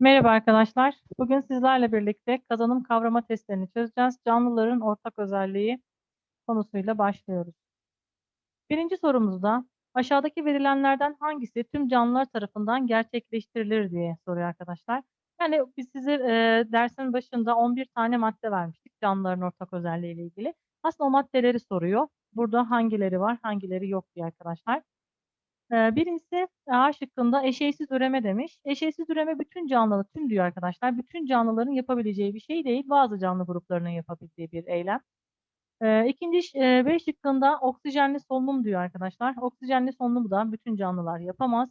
Merhaba arkadaşlar. Bugün sizlerle birlikte kazanım kavrama testlerini çözeceğiz. Canlıların ortak özelliği konusuyla başlıyoruz. Birinci sorumuzda aşağıdaki verilenlerden hangisi tüm canlılar tarafından gerçekleştirilir diye soruyor arkadaşlar. Yani biz size e, dersin başında 11 tane madde vermiştik canlıların ortak özelliği ile ilgili. Aslında o maddeleri soruyor. Burada hangileri var, hangileri yok diye arkadaşlar. Birincisi A şıkkında eşeysiz üreme demiş. Eşeysiz üreme bütün canlı, tüm diyor arkadaşlar. Bütün canlıların yapabileceği bir şey değil. Bazı canlı gruplarının yapabildiği bir eylem. İkinci B şıkkında oksijenli solunum diyor arkadaşlar. Oksijenli solunumu da bütün canlılar yapamaz.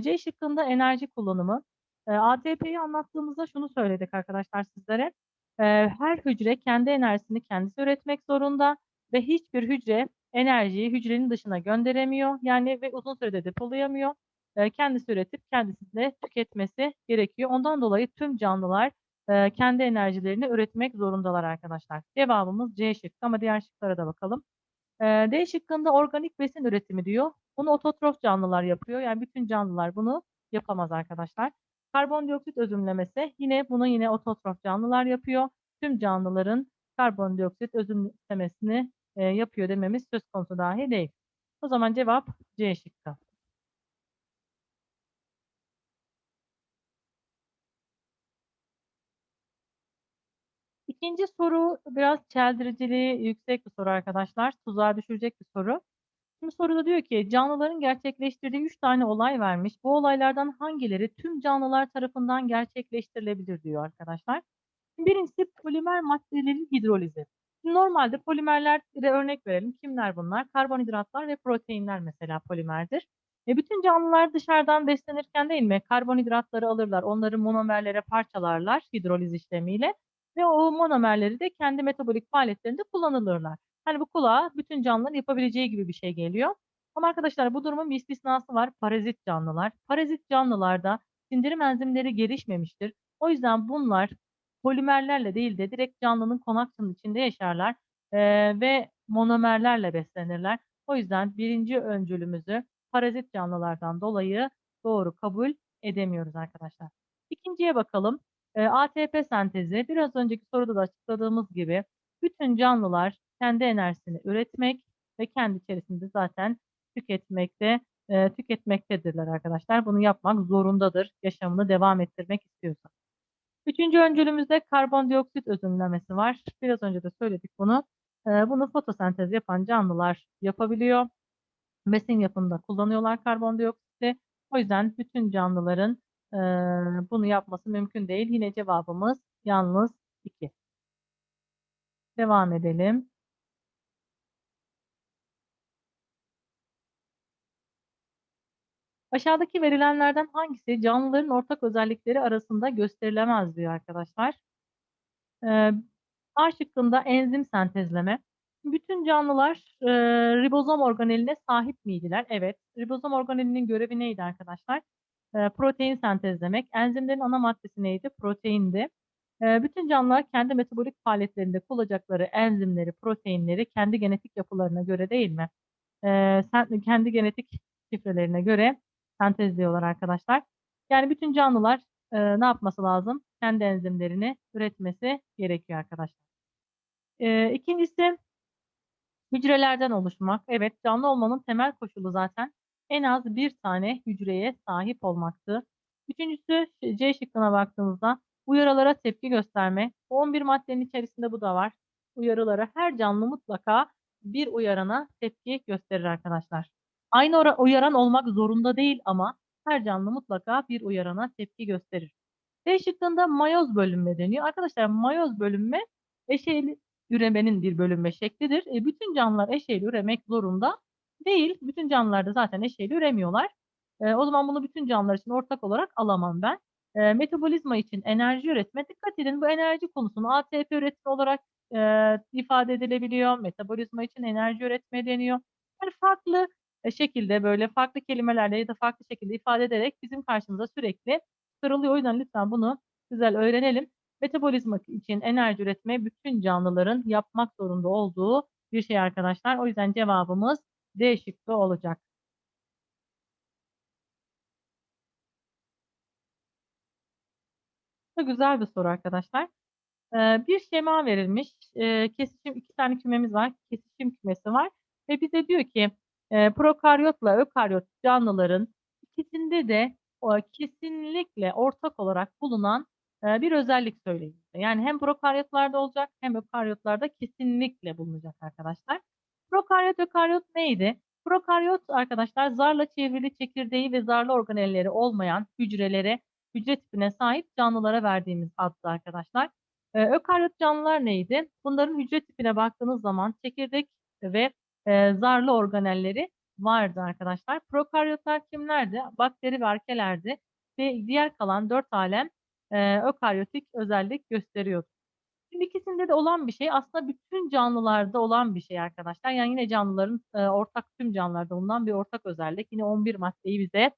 C şıkkında enerji kullanımı. ATP'yi anlattığımızda şunu söyledik arkadaşlar sizlere. Her hücre kendi enerjisini kendisi üretmek zorunda ve hiçbir hücre enerjiyi hücrenin dışına gönderemiyor. Yani ve uzun sürede depolayamıyor. E, kendisi üretip kendisi de tüketmesi gerekiyor. Ondan dolayı tüm canlılar e, kendi enerjilerini üretmek zorundalar arkadaşlar. Cevabımız C şıkkı ama diğer şıklara da bakalım. E, D şıkkında organik besin üretimi diyor. Bunu ototrof canlılar yapıyor. Yani bütün canlılar bunu yapamaz arkadaşlar. Karbondioksit özümlemesi yine bunu yine ototrof canlılar yapıyor. Tüm canlıların karbondioksit özümlemesini e, yapıyor dememiz söz konusu dahi değil. O zaman cevap C şıkkı. İkinci soru biraz çeldiriciliği yüksek bir soru arkadaşlar. Tuzağa düşürecek bir soru. Şimdi soruda diyor ki canlıların gerçekleştirdiği 3 tane olay vermiş. Bu olaylardan hangileri tüm canlılar tarafından gerçekleştirilebilir diyor arkadaşlar. Birincisi polimer maddelerin hidrolizi. Normalde polimerlere örnek verelim. Kimler bunlar? Karbonhidratlar ve proteinler mesela polimerdir. E bütün canlılar dışarıdan beslenirken değil mi? Karbonhidratları alırlar, onları monomerlere parçalarlar hidroliz işlemiyle ve o monomerleri de kendi metabolik faaliyetlerinde kullanılırlar. Hani bu kulağa bütün canlıların yapabileceği gibi bir şey geliyor. Ama arkadaşlar bu durumun bir istisnası var. Parazit canlılar. Parazit canlılarda sindirim enzimleri gelişmemiştir. O yüzden bunlar polimerlerle değil de direkt canlının konaksının içinde yaşarlar e, ve monomerlerle beslenirler. O yüzden birinci öncülümüzü parazit canlılardan dolayı doğru kabul edemiyoruz arkadaşlar. İkinciye bakalım. E, ATP sentezi biraz önceki soruda da açıkladığımız gibi bütün canlılar kendi enerjisini üretmek ve kendi içerisinde zaten tüketmekte e, tüketmektedirler arkadaşlar. Bunu yapmak zorundadır yaşamını devam ettirmek istiyorsa. Üçüncü öncülümüzde karbondioksit özümlemesi var. Biraz önce de söyledik bunu. Ee, bunu fotosentez yapan canlılar yapabiliyor. Besin yapımında kullanıyorlar karbondioksiti. O yüzden bütün canlıların e, bunu yapması mümkün değil. Yine cevabımız yalnız 2. Devam edelim. Aşağıdaki verilenlerden hangisi canlıların ortak özellikleri arasında gösterilemez diyor arkadaşlar. Ee, A şıkkında enzim sentezleme. Bütün canlılar e, ribozom organeline sahip miydiler? Evet. Ribozom organelinin görevi neydi arkadaşlar? E, protein sentezlemek. Enzimlerin ana maddesi neydi? Proteindi. E, bütün canlılar kendi metabolik faaliyetlerinde kullanacakları enzimleri, proteinleri kendi genetik yapılarına göre değil mi? E, kendi genetik şifrelerine göre sentezliyorlar arkadaşlar. Yani bütün canlılar e, ne yapması lazım? Kendi enzimlerini üretmesi gerekiyor arkadaşlar. E, ikincisi hücrelerden oluşmak. Evet canlı olmanın temel koşulu zaten en az bir tane hücreye sahip olmaktı. Üçüncüsü C şıkkına baktığımızda uyarılara tepki gösterme. 11 maddenin içerisinde bu da var. Uyarılara her canlı mutlaka bir uyarana tepki gösterir arkadaşlar. Aynı uyaran olmak zorunda değil ama her canlı mutlaka bir uyarana tepki gösterir. D şıkkında mayoz bölünme deniyor. Arkadaşlar mayoz bölünme eşeyli üremenin bir bölünme şeklidir. E, bütün canlılar eşeyli üremek zorunda değil. Bütün canlılar da zaten eşeyli üremiyorlar. E, o zaman bunu bütün canlılar için ortak olarak alamam ben. E, metabolizma için enerji üretme. Dikkat edin bu enerji konusunu ATP üretimi olarak e, ifade edilebiliyor. Metabolizma için enerji üretme deniyor. Yani farklı şekilde böyle farklı kelimelerle ya da farklı şekilde ifade ederek bizim karşımıza sürekli çıkarılıyor. O yüzden lütfen bunu güzel öğrenelim. Metabolizma için enerji üretme bütün canlıların yapmak zorunda olduğu bir şey arkadaşlar. O yüzden cevabımız D olacak. da güzel bir soru arkadaşlar. Eee, bir şema verilmiş. Eee, kesişim 2 tane kümemiz var. Kesişim kümesi var ve bize diyor ki, eee, prokaryotla ökaryot canlıların ikisinde de o kesinlikle ortak olarak bulunan, eee, bir özellik söyleyin. Yani hem prokaryotlarda olacak hem ökaryotlarda kesinlikle bulunacak arkadaşlar. Prokaryot, ökaryot neydi? Prokaryot arkadaşlar zarla çevrili çekirdeği ve zarlı organelleri olmayan hücrelere, hücre tipine sahip canlılara verdiğimiz addı arkadaşlar. Eee, ökaryot canlılar neydi? Bunların hücre tipine baktığınız zaman çekirdek ve, eee, zarlı organelleri vardı arkadaşlar. Prokaryotlar kimlerdi? Bakteri ve arkelerdi ve diğer kalan 4 alem, eee, ökaryotik özellik gösteriyordu. Şimdi ikisinde de olan bir şey aslında bütün canlılarda olan bir şey arkadaşlar. Yani yine canlıların, eee, ortak tüm canlılarda bulunan bir ortak özellik. Yine 11 maddeyi bize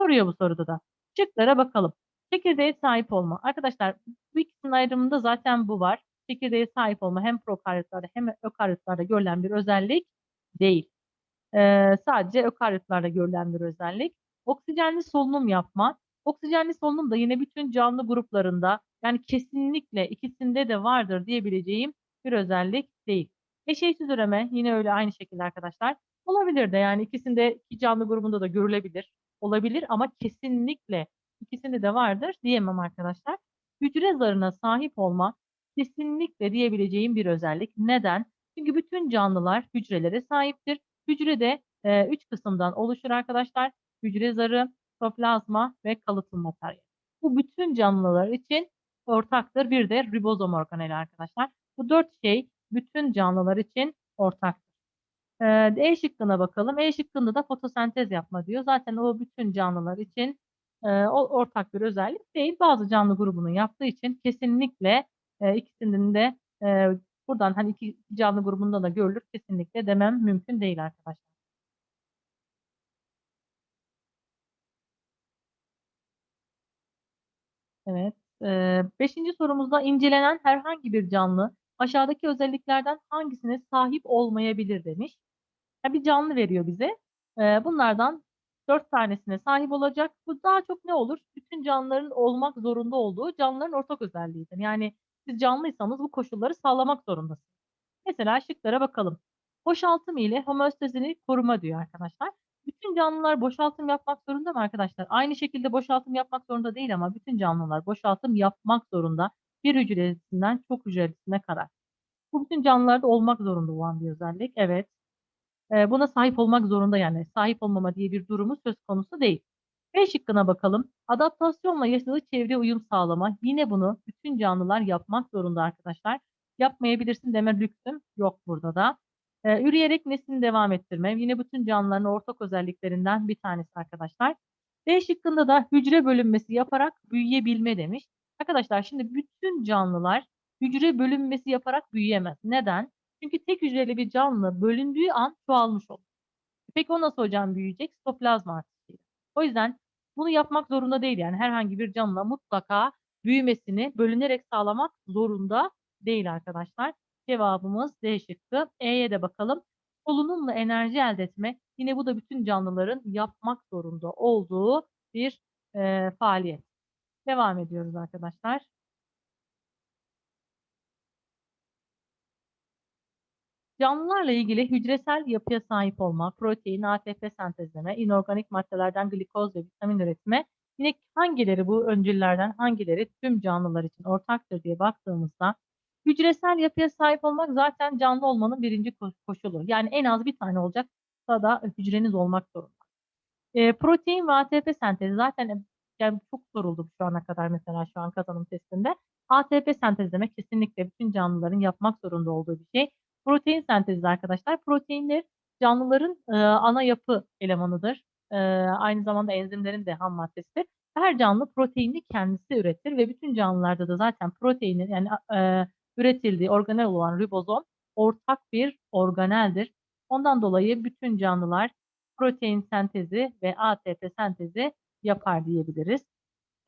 soruyor bu soruda da. Şıklara bakalım. Çekirdeğe sahip olma. Arkadaşlar bu ikisinin ayrımında zaten bu var. Çekirdeğe sahip olma hem prokaryotlarda hem ökaryotlarda görülen bir özellik değil. Eee, sadece ökaryotlarda görülen bir özellik. Oksijenli solunum yapma. Oksijenli solunum da yine bütün canlı gruplarında yani kesinlikle ikisinde de vardır diyebileceğim bir özellik değil. Eşeğsiz üreme yine öyle aynı şekilde arkadaşlar. Olabilir de yani ikisinde iki canlı grubunda da görülebilir. Olabilir ama kesinlikle ikisinde de vardır diyemem arkadaşlar. Hücre zarına sahip olma kesinlikle diyebileceğim bir özellik. Neden? Çünkü bütün canlılar hücrelere sahiptir. Hücre de e, üç kısımdan oluşur arkadaşlar. Hücre zarı, sitoplazma ve kalıtım materyali. Bu bütün canlılar için ortaktır. Bir de ribozom organeli arkadaşlar. Bu dört şey bütün canlılar için ortaktır. Ee, e şıkkına bakalım. E şıkkında da fotosentez yapma diyor. Zaten o bütün canlılar için e, o ortak bir özellik değil. Bazı canlı grubunun yaptığı için kesinlikle e, ikisinin de e, buradan hani iki canlı grubunda da görülür kesinlikle demem mümkün değil arkadaşlar. Evet. Eee, beşinci sorumuzda incelenen herhangi bir canlı aşağıdaki özelliklerden hangisine sahip olmayabilir demiş. Ya bir canlı veriyor bize. Eee, bunlardan dört tanesine sahip olacak. Bu daha çok ne olur? Bütün canlıların olmak zorunda olduğu canlıların ortak özelliğidir. Yani siz canlıysanız bu koşulları sağlamak zorundasınız. Mesela şıklara bakalım. Boşaltım ile homeostazini koruma diyor arkadaşlar. Bütün canlılar boşaltım yapmak zorunda mı arkadaşlar? Aynı şekilde boşaltım yapmak zorunda değil ama bütün canlılar boşaltım yapmak zorunda. Bir hücresinden çok hücresine kadar. Bu bütün canlılarda olmak zorunda olan bir özellik. Evet. Buna sahip olmak zorunda yani. Sahip olmama diye bir durumu söz konusu değil. B şıkkına bakalım. Adaptasyonla yaşadığı çevre uyum sağlama. Yine bunu bütün canlılar yapmak zorunda arkadaşlar. Yapmayabilirsin deme lüksüm yok burada da. Ee, üreyerek neslini devam ettirme. Yine bütün canlıların ortak özelliklerinden bir tanesi arkadaşlar. D şıkkında da hücre bölünmesi yaparak büyüyebilme demiş. Arkadaşlar şimdi bütün canlılar hücre bölünmesi yaparak büyüyemez. Neden? Çünkü tek hücreli bir canlı bölündüğü an çoğalmış olur. Peki o nasıl hocam büyüyecek? Sitoplazma artışıyla. O yüzden bunu yapmak zorunda değil yani herhangi bir canlı mutlaka büyümesini bölünerek sağlamak zorunda değil arkadaşlar. Cevabımız D şıkkı. E'ye de bakalım. Solunumla enerji elde etme. Yine bu da bütün canlıların yapmak zorunda olduğu bir e, faaliyet. Devam ediyoruz arkadaşlar. Canlılarla ilgili hücresel yapıya sahip olma, protein, ATP sentezleme, inorganik maddelerden glikoz ve vitamin üretme. Yine hangileri bu öncüllerden hangileri tüm canlılar için ortaktır diye baktığımızda Hücresel yapıya sahip olmak zaten canlı olmanın birinci koşulu. Yani en az bir tane olacak da hücreniz olmak zorunda. E, protein ve ATP sentezi zaten yani çok soruldu şu ana kadar mesela şu an kazanım testinde. ATP sentezlemek kesinlikle bütün canlıların yapmak zorunda olduğu bir şey. Protein sentezi arkadaşlar. Proteinler canlıların e, ana yapı elemanıdır. E, aynı zamanda enzimlerin de ham maddesidir. Her canlı proteini kendisi üretir ve bütün canlılarda da zaten proteinin yani e, üretildiği organel olan ribozom ortak bir organeldir. Ondan dolayı bütün canlılar protein sentezi ve ATP sentezi yapar diyebiliriz.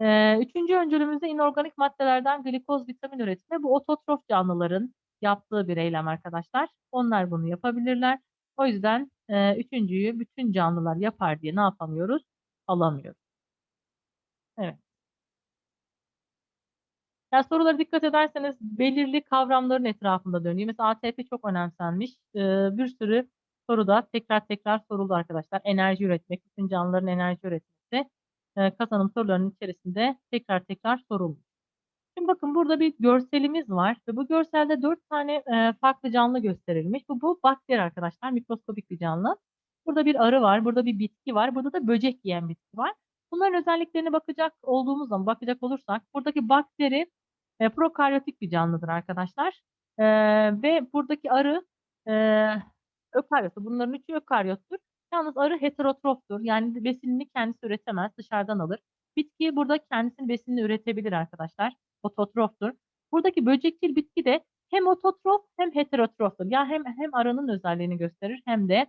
Ee, üçüncü öncülümüzde inorganik maddelerden glikoz vitamin üretimi. Bu ototrof canlıların yaptığı bir eylem arkadaşlar. Onlar bunu yapabilirler. O yüzden e, üçüncüyü bütün canlılar yapar diye ne yapamıyoruz? Alamıyoruz. Evet. Ya, sorulara dikkat ederseniz belirli kavramların etrafında dönüyor. Mesela ATP çok önemsenmiş. Eee, bir sürü soruda tekrar tekrar soruldu arkadaşlar. Enerji üretmek, bütün canlıların enerji üretmesi, eee, kazanım sorularının içerisinde tekrar tekrar sorulmuş. Şimdi bakın burada bir görselimiz var ve bu görselde 4 tane, eee, farklı canlı gösterilmiş. Bu bu bakteri arkadaşlar, mikroskobik bir canlı. Burada bir arı var, burada bir bitki var, burada da böcek yiyen bitki var. Bunların özelliklerine bakacak olduğumuz zaman, bakacak olursak buradaki bakteri, eee, prokaryotik bir canlıdır arkadaşlar. Eee, ve buradaki arı, eee, ökaryottur. Bunların üçü ökaryottur. Yalnız arı heterotroftur. Yani besinini kendisi üretemez, dışarıdan alır. Bitki burada kendisinin besinini üretebilir arkadaşlar. Ototroftur. Buradaki böcekçil bitki de hem ototrof hem heterotroftur. Ya hem hem arının özelliğini gösterir hem de,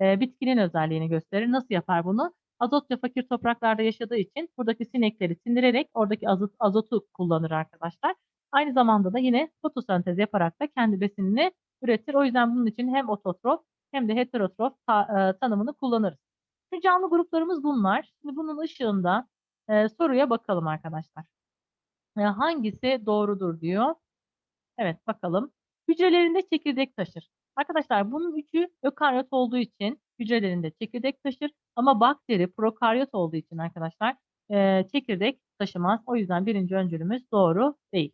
eee, bitkinin özelliğini gösterir. Nasıl yapar bunu? Azotça fakir topraklarda yaşadığı için buradaki sinekleri sindirerek oradaki azot azotu kullanır arkadaşlar. Aynı zamanda da yine fotosentez yaparak da kendi besinini üretir. O yüzden bunun için hem ototrof hem de heterotrof ta eee, tanımını kullanırız. Şu canlı gruplarımız bunlar. Şimdi bunun ışığında, eee, soruya bakalım arkadaşlar. Hangisi doğrudur diyor. Evet, bakalım. Hücrelerinde çekirdek taşır. Arkadaşlar bunun üçü ökaryot olduğu için hücrelerinde çekirdek taşır ama bakteri prokaryot olduğu için arkadaşlar, eee, çekirdek taşımaz. O yüzden birinci öncülümüz doğru değil.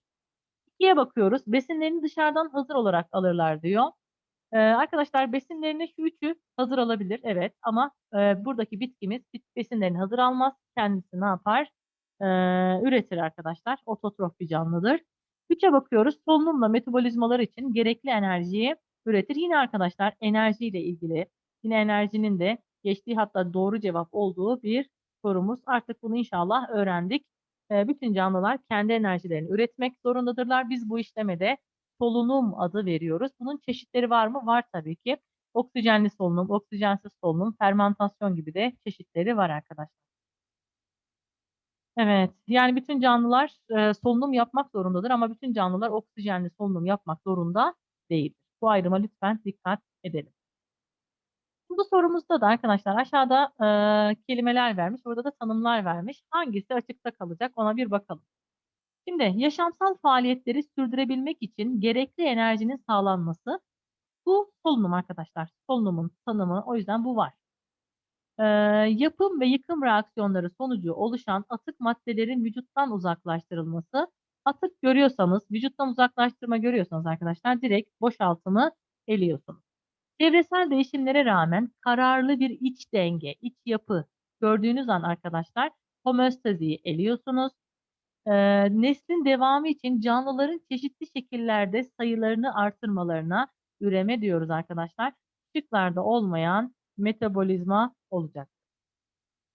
2'ye bakıyoruz. Besinlerini dışarıdan hazır olarak alırlar diyor. Eee, arkadaşlar besinlerini şu üçü hazır alabilir, evet ama, eee, buradaki bitkimiz bit besinlerini hazır almaz. Kendisi ne yapar? Eee, üretir arkadaşlar. Ototrof bir canlıdır. 3'e bakıyoruz. Solunumla metabolizmalar için gerekli enerjiyi üretir. Yine arkadaşlar enerjiyle ilgili, yine enerjinin de geçtiği hatta doğru cevap olduğu bir sorumuz. Artık bunu inşallah öğrendik. Eee, bütün canlılar kendi enerjilerini üretmek zorundadırlar. Biz bu işleme de solunum adı veriyoruz. Bunun çeşitleri var mı? Var tabii ki. Oksijenli solunum, oksijensiz solunum, fermantasyon gibi de çeşitleri var arkadaşlar. Evet, yani bütün canlılar, eee, solunum yapmak zorundadır ama bütün canlılar oksijenli solunum yapmak zorunda değildir. Bu ayrıma lütfen dikkat edelim. Bu sorumuzda da arkadaşlar aşağıda, eee, kelimeler vermiş, burada da tanımlar vermiş. Hangisi açıkta kalacak ona bir bakalım. Şimdi yaşamsal faaliyetleri sürdürebilmek için gerekli enerjinin sağlanması. Bu solunum arkadaşlar. Solunumun tanımı o yüzden bu var. Yapım ve yıkım reaksiyonları sonucu oluşan atık maddelerin vücuttan uzaklaştırılması. Atık görüyorsanız, vücuttan uzaklaştırma görüyorsanız arkadaşlar direkt boşaltımı eliyorsunuz. Çevresel değişimlere rağmen kararlı bir iç denge, iç yapı gördüğünüz an arkadaşlar homeostaziyi eliyorsunuz. Eee, neslin devamı için canlıların çeşitli şekillerde sayılarını artırmalarına üreme diyoruz arkadaşlar. Şıklarda olmayan metabolizma olacak.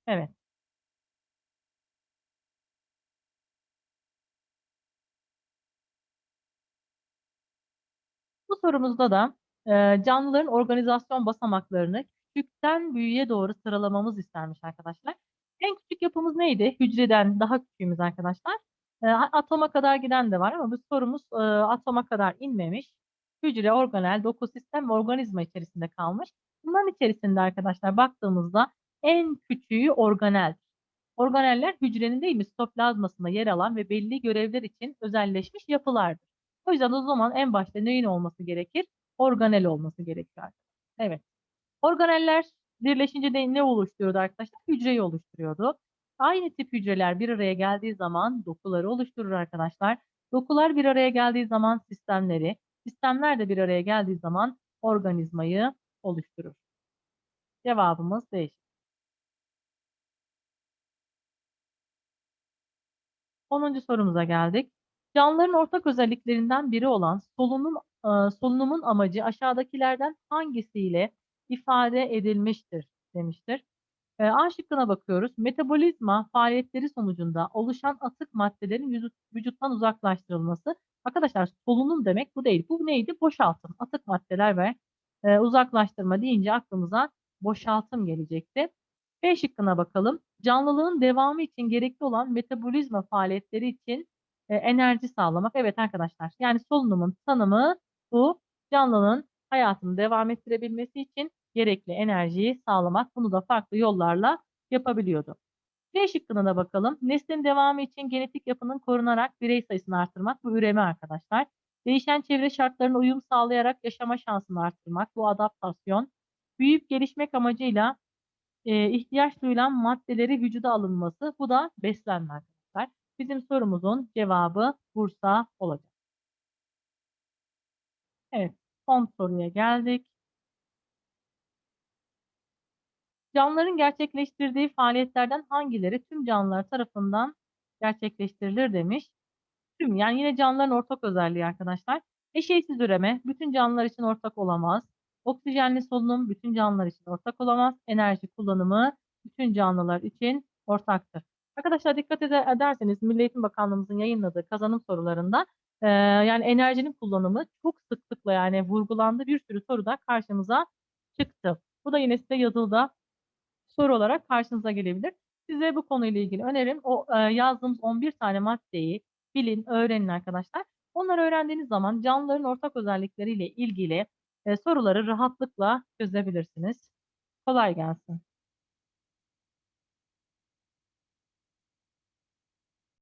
Evet. Bu sorumuzda da, eee, canlıların organizasyon basamaklarını küçükten büyüğe doğru sıralamamız istenmiş arkadaşlar. En küçük yapımız neydi? Hücreden daha küçüğümüz arkadaşlar. Eee, atoma kadar giden de var ama bu sorumuz, eee, atoma kadar inmemiş. Hücre, organel, doku, sistem ve organizma içerisinde kalmış. Bunların içerisinde arkadaşlar baktığımızda en küçüğü organel. Organeller hücrenin değil mi sitoplazmasında yer alan ve belli görevler için özelleşmiş yapılardır. O yüzden o zaman en başta neyin olması gerekir? Organel olması gerekiyor. Evet. Organeller birleşince de ne oluşturuyordu arkadaşlar? Hücreyi oluşturuyordu. Aynı tip hücreler bir araya geldiği zaman dokuları oluşturur arkadaşlar. Dokular bir araya geldiği zaman sistemleri, sistemler de bir araya geldiği zaman organizmayı oluşturur. Cevabımız değişik. 10. sorumuza geldik. Canlıların ortak özelliklerinden biri olan solunum, eee, solunumun amacı aşağıdakilerden hangisiyle ifade edilmiştir demiştir. Eee, A şıkkına bakıyoruz. Metabolizma faaliyetleri sonucunda oluşan atık maddelerin vücut vücuttan uzaklaştırılması. Arkadaşlar solunum demek bu değil. Bu neydi? Boşaltım. Atık maddeler ve, eee, uzaklaştırma deyince aklımıza boşaltım gelecekti. B şıkkına bakalım. Canlılığın devamı için gerekli olan metabolizma faaliyetleri için, eee, enerji sağlamak. Evet arkadaşlar, yani solunumun tanımı bu. Canlının hayatını devam ettirebilmesi için gerekli enerjiyi sağlamak. Bunu da farklı yollarla yapabiliyordu. C şıkkına da bakalım. Neslin devamı için genetik yapının korunarak birey sayısını artırmak. Bu üreme arkadaşlar. Değişen çevre şartlarına uyum sağlayarak yaşama şansını artırmak. Bu adaptasyon. Büyüyüp gelişmek amacıyla e, ihtiyaç duyulan maddeleri vücuda alınması. Bu da beslenme arkadaşlar. Bizim sorumuzun cevabı Bursa olacak. Evet, son soruya geldik. Canlıların gerçekleştirdiği faaliyetlerden hangileri tüm canlılar tarafından gerçekleştirilir demiş. Tüm yani yine canlıların ortak özelliği arkadaşlar. Eşeysiz üreme bütün canlılar için ortak olamaz. Oksijenli solunum bütün canlılar için ortak olamaz. Enerji kullanımı bütün canlılar için ortaktır. Arkadaşlar dikkat ederseniz Milli Eğitim Bakanlığımızın yayınladığı kazanım sorularında e, yani enerjinin kullanımı çok sıklıkla yani vurgulandı bir sürü soruda karşımıza çıktı. Bu da yine size yazılıda soru olarak karşınıza gelebilir. Size bu konuyla ilgili önerim o e, yazdığımız 11 tane maddeyi bilin, öğrenin arkadaşlar. Onları öğrendiğiniz zaman canlıların ortak özellikleriyle ilgili soruları rahatlıkla çözebilirsiniz. Kolay gelsin.